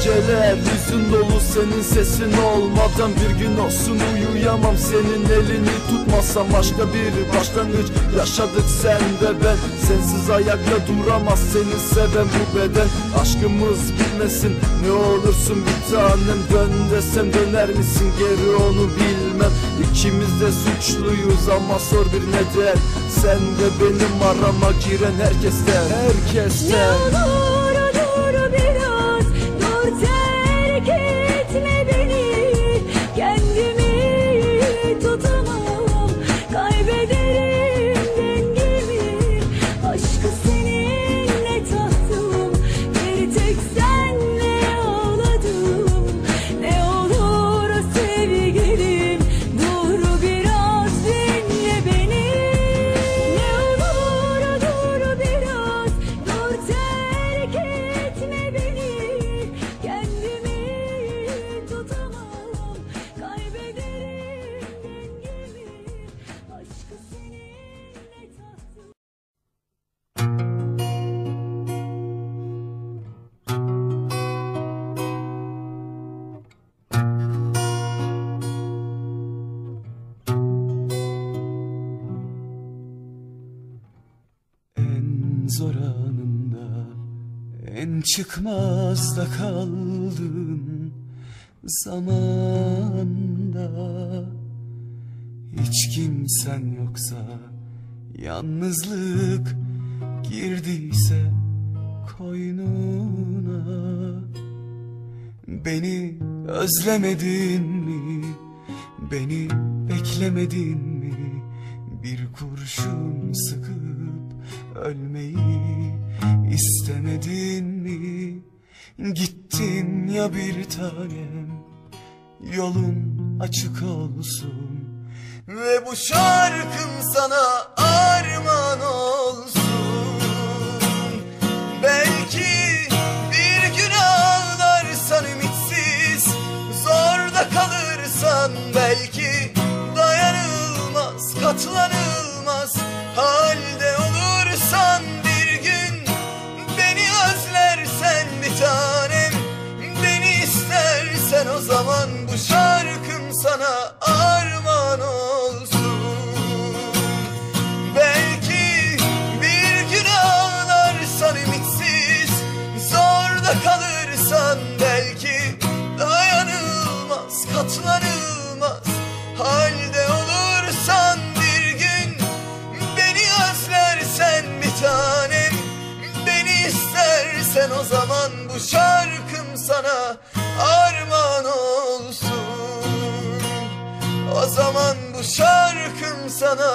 Hayatın dolu senin sesin olmadan Bir gün olsun uyuyamam. Senin elini tutmasam Başka bir başlangıç yaşadık sen ve ben. Sensiz ayakta duramaz seni seven bu beden. Aşkımız bitmesin ne olursun bir tanem. Dön desem döner misin? Geri onu bilmem. İkimiz de suçluyuz ama sor bir neden. Sen de benim arama giren herkesten Herkesten Ne olur zor anında En çıkmazda kaldığın zamanda Hiç kimsen yoksa Yalnızlık girdiyse koynuna Beni özlemedin mi? Beni beklemedin mi? Bir kurşun sıkıp ölmeyi istemedin mi? Gittin ya bir tanem Yolun açık olsun Ve bu şarkım sana armağan olsun Belki bir gün ağlarsan ümitsiz Zorda kalırsan belki Dayanılmaz katlanılmaz istersen o zaman Bu şarkım sana armağan olsun. O zaman bu şarkım sana